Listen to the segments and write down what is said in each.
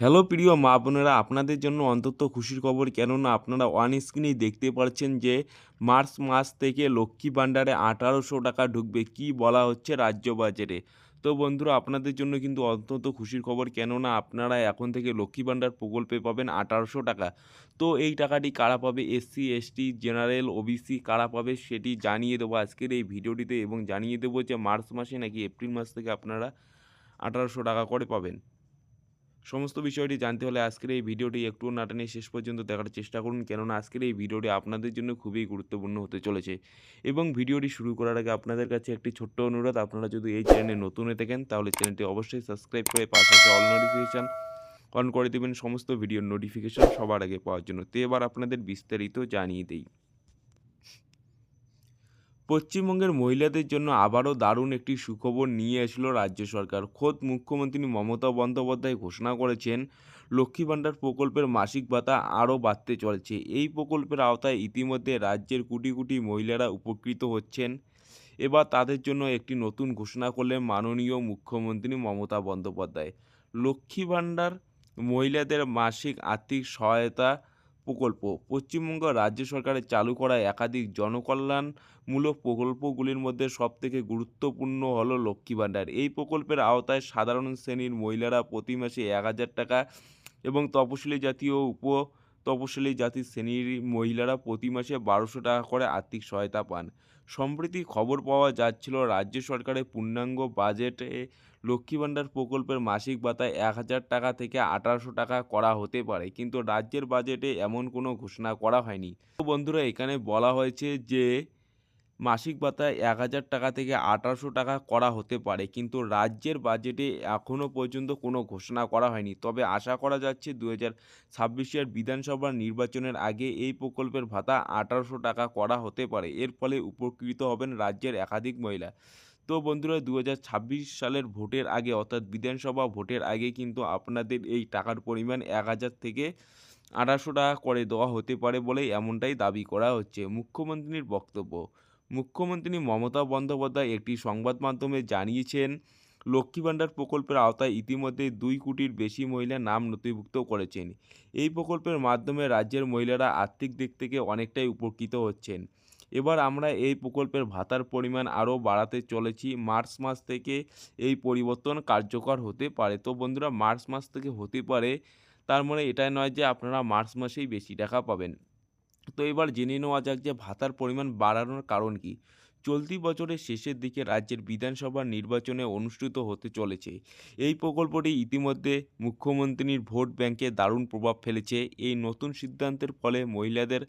Hello প্রিয় মা বোনেরা, আপনাদের জন্য অন্তত খুশির খবর, কেননা আপনারা ওয়ান স্ক্রিনেই দেখতে পাচ্ছেন যে মার্চ মাস থেকে লক্ষ্মী ভাণ্ডারে আঠারোশো টাকা ঢুকবে। কি বলা হচ্ছে রাজ্য বাজেটে তো বন্ধুরা, আপনাদের জন্য কিন্তু অন্তত খুশির খবর, কেননা আপনারা এখন থেকে লক্ষ্মী ভাণ্ডার প্রকল্পে পাবেন আঠারোশো টাকা। তো এই টাকাটি কারা পাবে? এসসি এসটি জেনারেল ওবিসি কারা পাবে সেটি জানিয়ে দেবো আজকের এই ভিডিওটিতে এবং জানিয়ে দেবো যে মার্চ মাসে নাকি এপ্রিল মাস থেকে আপনারা আঠারোশো টাকা করে পাবেন। সমস্ত বিষয়টি জানতে হলে আজকের এই ভিডিওটি একটু না টেনে শেষ পর্যন্ত দেখার চেষ্টা করুন, কেননা আজকের এই ভিডিওটি আপনাদের জন্য খুবই গুরুত্বপূর্ণ হতে চলেছে। এবং ভিডিওটি শুরু করার আগে আপনাদের কাছে একটি ছোট্ট অনুরোধ, আপনারা যদি এই চ্যানেলে নতুন হয়ে থাকেন, তাহলে চ্যানেলটি অবশ্যই সাবস্ক্রাইব করে পাশে অল নোটিফিকেশান অন করে দেবেন, সমস্ত ভিডিওর নোটিফিকেশান সবার আগে পাওয়ার জন্য। তো এবার আপনাদের বিস্তারিত জানিয়ে দিই। পশ্চিমবঙ্গের মহিলাদের জন্য আবারও দারুণ একটি সুখবর নিয়ে আসলো রাজ্য সরকার। খোদ মুখ্যমন্ত্রী মমতা বন্দ্যোপাধ্যায় ঘোষণা করেছেন, লক্ষ্মী ভাণ্ডার প্রকল্পের মাসিক ভাতা আরও বাড়তে চলেছে। এই প্রকল্পের আওতায় ইতিমধ্যে রাজ্যের কোটি কোটি মহিলারা উপকৃত হচ্ছেন। এবার তাদের জন্য একটি নতুন ঘোষণা করলেন মাননীয় মুখ্যমন্ত্রী মমতা বন্দ্যোপাধ্যায়। লক্ষ্মী ভাণ্ডার মহিলাদের মাসিক আর্থিক সহায়তা প্রকল্প। পশ্চিমবঙ্গ রাজ্য সরকারের চালু করা একাধিক জনকল্যাণমূলক প্রকল্পগুলির মধ্যে সবথেকে গুরুত্বপূর্ণ হল লক্ষ্মী ভাণ্ডার। এই প্রকল্পের আওতায় সাধারণ শ্রেণির মহিলারা প্রতি মাসে এক হাজার টাকা এবং তপশিলি জাতীয় উপ তপশিলি জাতির শ্রেণির মহিলারা প্রতি মাসে বারোশো টাকা করে আর্থিক সহায়তা পান। সম্প্রতি খবর পাওয়া যাচ্ছিল, রাজ্য সরকারের পূর্ণাঙ্গ বাজেটে লক্ষ্মী ভাণ্ডার প্রকল্পের মাসিক ভাতা এক হাজার টাকা থেকে আঠারোশো টাকা করা হতে পারে, কিন্তু রাজ্যের বাজেটে এমন কোনো ঘোষণা করা হয়নি। তো বন্ধুরা, এখানে বলা হয়েছে যে মাসিক ভাতা এক হাজার টাকা থেকে আঠারোশো টাকা করা হতে পারে। কিন্তু রাজ্যের বাজেটে এখনও পর্যন্ত কোনো ঘোষণা করা হয়নি। তবে আশা করা যাচ্ছে দু হাজার ছাব্বিশের বিধানসভা নির্বাচনের আগে এই প্রকল্পের ভাতা আঠারোশো টাকা করা হতে পারে। এর ফলে উপকৃত হবেন রাজ্যের একাধিক মহিলা। তো বন্ধুরা দু হাজার ছাব্বিশ সালের ভোটের আগে অর্থাৎ বিধানসভা ভোটের আগে কিন্তু আপনাদের এই টাকার পরিমাণ এক হাজার থেকে আঠারোশো টাকা করে দেওয়া হতে পারে বলে এমনটাই দাবি করা হচ্ছে। মুখ্যমন্ত্রীর বক্তব্য মুখ্যমন্ত্রী মমতা বন্দ্যোপাধ্যায় একটি সংবাদ মাধ্যমে জানিয়েছেন, লক্ষ্মী ভাণ্ডার প্রকল্পের আওতায় ইতিমধ্যে দুই কোটির বেশি মহিলা নাম নথিভুক্ত করেছেন। এই প্রকল্পের মাধ্যমে রাজ্যের মহিলারা আর্থিক দিক থেকে অনেকটাই উপকৃত হচ্ছেন। এবার আমরা এই প্রকল্পের ভাতার পরিমাণ আরও বাড়াতে চলেছি। মার্চ মাস থেকে এই পরিবর্তন কার্যকর হতে পারে। তো বন্ধুরা, মার্চ মাস থেকে হতে পারে, তার মানে এটাই নয় যে আপনারা মার্চ মাসেই বেশি টাকা পাবেন। তো এবার জেনে নেওয়া যাক যে ভাতার পরিমাণ বাড়ানোর কারণ কি। চলতি বছরের শেষের দিকে রাজ্যের বিধানসভা নির্বাচনে অনুষ্ঠিত হতে চলেছে। এই প্রকল্পটি ইতিমধ্যে মুখ্যমন্ত্রীর ভোট ব্যাংকে দারুণ প্রভাব ফেলেছে। এই নতুন সিদ্ধান্তের ফলে মহিলাদের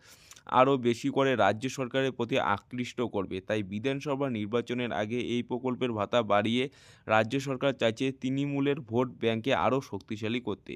আরও বেশি করে রাজ্য সরকারের প্রতি আকৃষ্ট করবে। তাই বিধানসভা নির্বাচনের আগে এই প্রকল্পের ভাতা বাড়িয়ে রাজ্য সরকার চাইছে তৃণমূলের ভোট ব্যাংকে আরও শক্তিশালী করতে।